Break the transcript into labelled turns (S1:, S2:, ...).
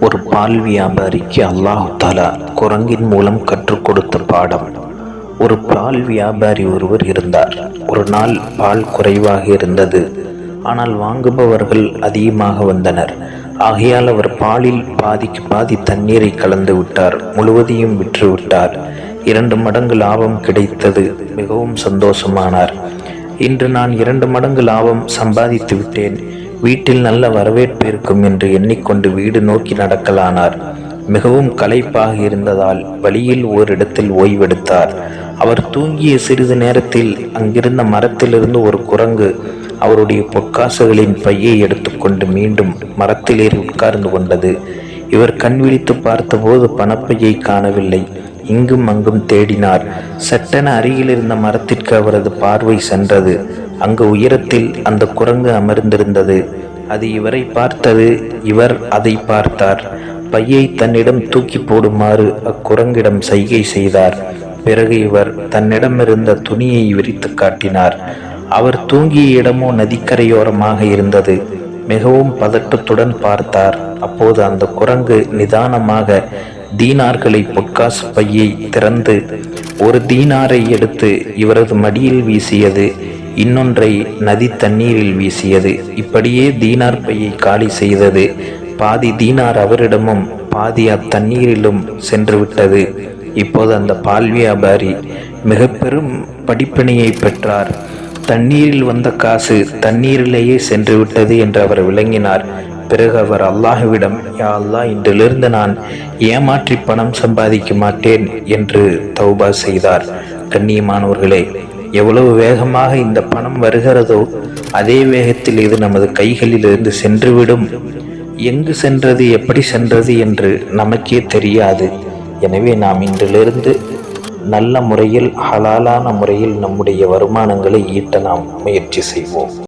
S1: ஒரு பால் வியாபாரிக்கு அல்லாஹு தாலா குரங்கின் மூலம் கற்றுக் கொடுத்த பாடம். ஒரு பால் வியாபாரி ஒருவர் இருந்தார். ஒரு நாள் பால் குறைவாக இருந்தது. ஆனால் வாங்குபவர்கள் அதிகமாக வந்தனர். ஆகையால் அவர் பாலில் பாதிக்கு பாதி தண்ணீரை கலந்து விட்டார். முழுவதையும் விற்று விட்டார். இரண்டு மடங்கு லாபம் கிடைத்தது. மிகவும் சந்தோஷமானார். இன்று நான் இரண்டு மடங்கு லாபம் சம்பாதித்து விட்டேன். வீட்டில் நல்ல வரவேற்பு இருக்கும் என்று எண்ணிக்கொண்டு வீடு நோக்கி நடக்கலானார். மிகவும் களைப்பாக இருந்ததால் வழியில் ஓரிடத்தில் ஓய்வெடுத்தார். அவர் தூங்கிய சிறிது நேரத்தில் அங்கிருந்த மரத்திலிருந்து ஒரு குரங்கு அவருடைய பொற்காசுகளின் பையை எடுத்துக்கொண்டு மீண்டும் மரத்தில் ஏறி உட்கார்ந்து கொண்டது. இவர் கண் விழித்து பார்த்தபோது பணப்பையை காணவில்லை. இங்கும் அங்கும் தேடினார். சட்டென அருகில் இருந்த மரத்திற்கு அவரது பார்வை சென்றது. அங்கு உயரத்தில் அந்த குரங்கு அமர்ந்திருந்தது. அது இவரை பார்த்தது இவர் அதை பார்த்தார். பையை தன்னிடம் தூக்கி போடுமாறு அக்குரங்கிடம் சைகை செய்தார். பிறகு இவர் தன்னிடமிருந்த துணியை விரித்து காட்டினார். அவர் தூங்கிய இடமோ நதிக்கரையோரமாக இருந்தது. மிகவும் பதட்டத்துடன் பார்த்தார். அப்போது அந்த குரங்கு நிதானமாக தீனார்களை பொற்காசு பையை திறந்து ஒரு தீனாரை எடுத்து இவரது மடியில் வீசியது இன்னொன்றை நதி தண்ணீரில் வீசியது. இப்படியே தீனார் பையை காலி செய்தது. பாதி தீனார் அவரிடமும் பாதி அத்தண்ணீரிலும் சென்று விட்டது இப்போது அந்த பால் வியாபாரி மிக பெரும் படிப்பினையை பெற்றார். தண்ணீரில் வந்த காசு தண்ணீரிலேயே சென்றுவிட்டது என்று அவர் விளங்கினார். பிறகு அவர் அல்லாஹுவிடம் யா அல்லாஹ் இன்றிலிருந்து நான் ஏமாற்றி பணம் சம்பாதிக்க மாட்டேன் என்று தௌபா செய்தார். கண்ணியமானவர்களே எவ்வளவு வேகமாக இந்த பணம் வருகிறதோ அதே வேகத்தில் இது நமது கைகளில் இருந்து சென்றுவிடும். எங்கு சென்றது எப்படி சென்றது என்று நமக்கே தெரியாது. எனவே நாம் இன்றிலிருந்து நல்ல முறையில் ஹலாலான முறையில் நம்முடைய வருமானங்களை ஈட்ட நாம் முயற்சி செய்வோம்.